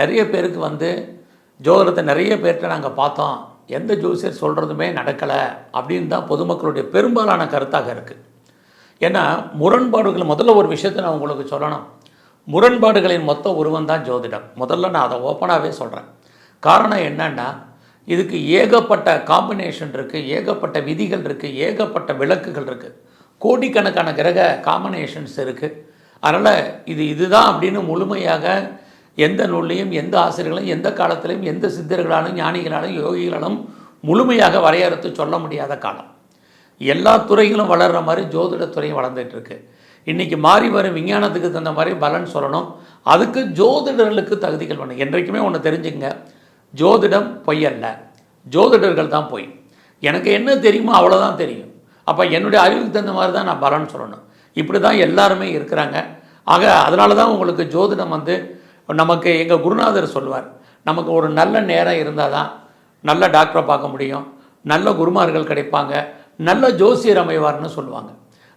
நிறைய பேருக்கு வந்து ஜோதிடத்தை நிறைய பேர்கிட்ட நாங்கள் பார்த்தோம். எந்த ஜோசியர் சொல்கிறதுமே நடக்கலை அப்படின்னு தான் பொதுமக்களுடைய பெரும்பாலான கருத்தாக இருக்குது ஏன்னா முரண்பாடுகள் முதல்ல ஒரு விஷயத்தை நான் உங்களுக்கு சொல்லணும். முரண்பாடுகளின் மொத்த உருவம் தான் ஜோதிடம். முதல்ல நான் அதை ஓப்பனாகவே சொல்கிறேன் காரணம் என்னன்னா இதுக்கு ஏகப்பட்ட காம்பினேஷன் இருக்குது ஏகப்பட்ட விதிகள் இருக்குது ஏகப்பட்ட விளக்குகள் இருக்குது கோடிக்கணக்கான கிரக காம்பினேஷன்ஸ் இருக்குது அதனால் இது இதுதான் அப்படின்னு முழுமையாக எந்த நூல்லையும் எந்த ஆசிரியர்களும் எந்த காலத்திலையும் எந்த சித்தர்களாலும் ஞானிகளாலும் யோகிகளாலும் முழுமையாக வரையறுத்து சொல்ல முடியாத காலம். எல்லா துறைகளும் வளர்கிற மாதிரி ஜோதிட துறையும் வளர்ந்துட்டு இருக்கு இன்றைக்கி மாறி வரும் விஞ்ஞானத்துக்கு தகுந்த மாதிரி பலன் சொல்லணும். அதுக்கு ஜோதிடர்களுக்கு தகுதிகள் வேணும். என்றைக்குமே ஒன்று தெரிஞ்சுங்க ஜோதிடம் பொய்யல்ல. ஜோதிடர்கள் தான் பொய். எனக்கு என்ன தெரியுமோ அவ்வளோதான் தெரியும். அப்போ என்னுடைய அறிவுக்கு தகுந்த மாதிரி தான் நான் பலன் சொல்லணும். இப்படி தான் எல்லாருமே இருக்கிறாங்க. ஆக அதனால தான் உங்களுக்கு ஜோதிடம் வந்து நமக்கு எங்கள் குருநாதர் சொல்வார் நமக்கு ஒரு நல்ல நேரம் இருந்தால் தான் நல்ல டாக்டரை பார்க்க முடியும் நல்ல குருமார்கள் கிடைப்பாங்க நல்ல ஜோசியர் அமைவார்னு சொல்லுவாங்க.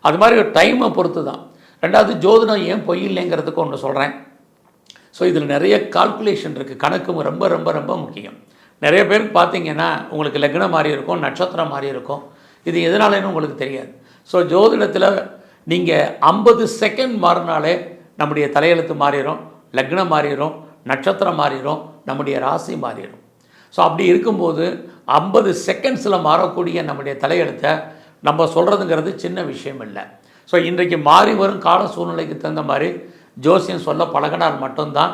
அது மாதிரி ஒரு டைமை பொறுத்து தான். ரெண்டாவது ஜோதிடம் ஏன் பொய் இல்லைங்கிறதுக்கு ஒன்று சொல்கிறேன் ஸோ இதில் நிறைய கால்குலேஷன் இருக்குது கணக்கு ரொம்ப ரொம்ப ரொம்ப முக்கியம். நிறைய பேருக்கு பார்த்தீங்கன்னா உங்களுக்கு லக்னம் மாதிரி இருக்கும் நட்சத்திரம் மாதிரி இருக்கும். இது எதனாலன்னு உங்களுக்கு தெரியாது. ஸோ ஜோதிடத்தில் நீங்கள் ஐம்பது செகண்ட் மாறினாலே நம்முடைய தலையெழுத்து மாறிடும் லக்னம் மாறிடும் நட்சத்திரம் மாறிடும் நம்முடைய ராசி மாறிடும். ஸோ அப்படி இருக்கும்போது ஐம்பது செகண்ட்ஸில் மாறக்கூடிய நம்முடைய தலையெழுத்தை நம்ம சொல்கிறதுங்கிறது சின்ன விஷயம் இல்லை. ஸோ இன்றைக்கு மாறி வரும் கால சூழ்நிலைக்கு தகுந்த மாதிரி ஜோசியம் சொல்ல பழகினால் மட்டும்தான்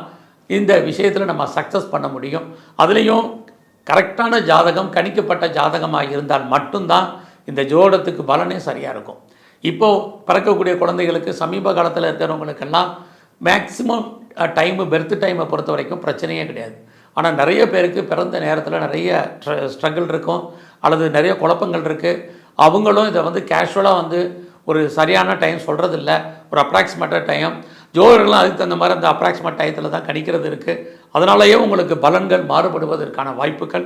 இந்த விஷயத்தில் நம்ம சக்ஸஸ் பண்ண முடியும். அதுலேயும் கரெக்டான ஜாதகம் கணிக்கப்பட்ட ஜாதகமாக இருந்தால் மட்டும்தான் இந்த ஜோடத்துக்கு பலனே சரியாக இருக்கும். இப்போது பிறக்கக்கூடிய குழந்தைகளுக்கு சமீப காலத்தில் இருக்கிறவங்களுக்கெல்லாம் மேக்சிமம் டைமு பெர்த் டைமை பொறுத்த வரைக்கும் பிரச்சனையே கிடையாது. ஆனால் நிறைய பேருக்கு பிறந்த நேரத்தில் நிறைய ஸ்ட்ரகிள் இருக்கும். அல்லது நிறைய குழப்பங்கள் இருக்குது அவங்களும் இதை வந்து கேஷுவலாக வந்து ஒரு சரியான டைம் சொல்கிறதில்ல ஒரு அப்ராக்சிமேட்டாக டைம் ஜோதிடர்களும் அதுக்கு தகுந்த மாதிரி அந்த அப்ராக்சிமேட் டயத்தில் தான் கணிக்கிறது இருக்குது அதனாலேயே உங்களுக்கு பலன்கள் மாறுபடுவதற்கான வாய்ப்புகள்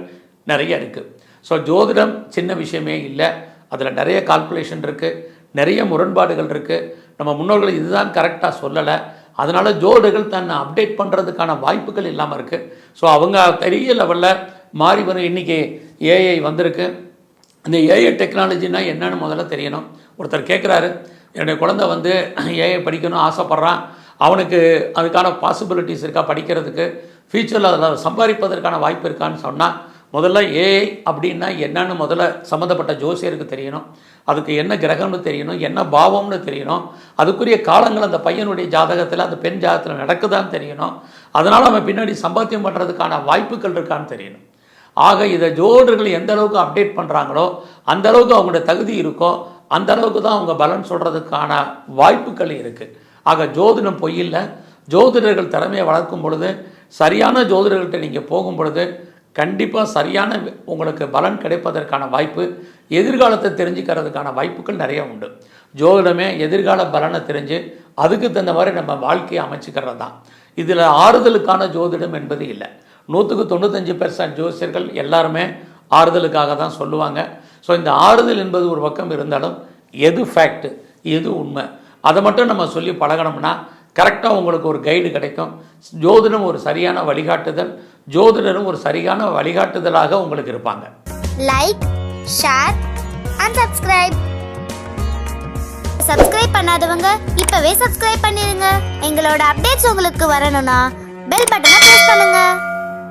நிறைய இருக்குது ஸோ ஜோதிடம் சின்ன விஷயமே இல்லை. அதில் நிறைய கால்குலேஷன் இருக்குது நிறைய முரண்பாடுகள் இருக்குது நம்ம முன்னோர்கள் இதுதான் கரெக்டாக சொல்லலை. அதனால் ஜோடர்கள் தன்னை அப்டேட் பண்ணுறதுக்கான வாய்ப்புகள் இல்லாமல் இருக்குது ஸோ அவங்க பெரிய லெவலில் மாறி வரும். இன்றைக்கி ஏஐ வந்திருக்கு. இந்த ஏஐ டெக்னாலஜினா என்னன்னு முதல்ல தெரியணும். ஒருத்தர் கேட்குறாரு என்னுடைய குழந்தை வந்து ஏஐ படிக்கணும் ஆசைப்பட்றான். அவனுக்கு அதுக்கான பாசிபிலிட்டிஸ் இருக்கா படிக்கிறதுக்கு? ஃப்யூச்சரில் அதில் சம்பாதிப்பதற்கான வாய்ப்பு இருக்கான்னு சொன்னால் முதல்ல ஏஐ அப்படின்னா என்னன்னு முதல்ல சம்மந்தப்பட்ட ஜோசியருக்கு தெரியணும். அதுக்கு என்ன கிரகம்னு தெரியணும் என்ன பாவம்னு தெரியணும். அதுக்குரிய காலங்கள் அந்த பையனுடைய ஜாதகத்தில் அந்த பெண் ஜாதகத்தில் நடக்குதான்னு தெரியணும். அதனால் அவன் பின்னாடி சம்பாத்தியம் பண்ணுறதுக்கான வாய்ப்புகள் இருக்கான்னு தெரியணும். ஆக இதை ஜோடர்கள் எந்த அளவுக்கு அப்டேட் பண்ணுறாங்களோ அந்த அளவுக்கு அவங்களோட தகுதி இருக்கோ அந்த அளவுக்கு தான் அவங்க பலன் சொல்கிறதுக்கான வாய்ப்புகள் இருக்குது ஆக ஜோதிடம் பொய்யில்லை ஜோதிடர்கள் திறமையை வளர்க்கும் பொழுது சரியான ஜோதிடர்கள்ட்ட நீங்கள் போகும் பொழுது கண்டிப்பாக சரியான உங்களுக்கு பலன் கிடைப்பதற்கான வாய்ப்பு எதிர்காலத்தை தெரிஞ்சுக்கிறதுக்கான வாய்ப்புகள் நிறைய உண்டு. ஜோதிடமே எதிர்கால பலனை தெரிஞ்சு அதுக்கு தகுந்த மாதிரி நம்ம வாழ்க்கையை அமைச்சுக்கிறது தான். இதில் ஆறுதலுக்கான ஜோதிடம் என்பது இல்லை. நூற்றுக்கு தொண்ணூத்தஞ்சு பெர்சன்ட் ஜோசியர்கள் எல்லாருமே ஆறுதலுக்காக தான் சொல்லுவாங்க. ஸோ இந்த ஆறுதல் என்பது ஒரு பக்கம் இருந்தாலும் எது ஃபேக்ட் எது உண்மை? அதை மட்டும் நம்ம சொல்லி பழகணும்னா கரெக்டாக உங்களுக்கு ஒரு கைடு கிடைக்கும். ஜோதிடம் ஒரு சரியான வழிகாட்டுதல். ஜோதிடரும் ஒரு சரியான வழிகாட்டுதலாக உங்களுக்கு இருப்பாங்க. Like share and subscribe subscribe பண்ணாதவங்க இப்பவே சப்ஸ்கிரைப் பண்ணிருங்க. எங்களோட அப்டேட்ஸ் உங்களுக்கு வரணும்னா பெல் பட்டனை பிரஸ் பண்ணுங்க.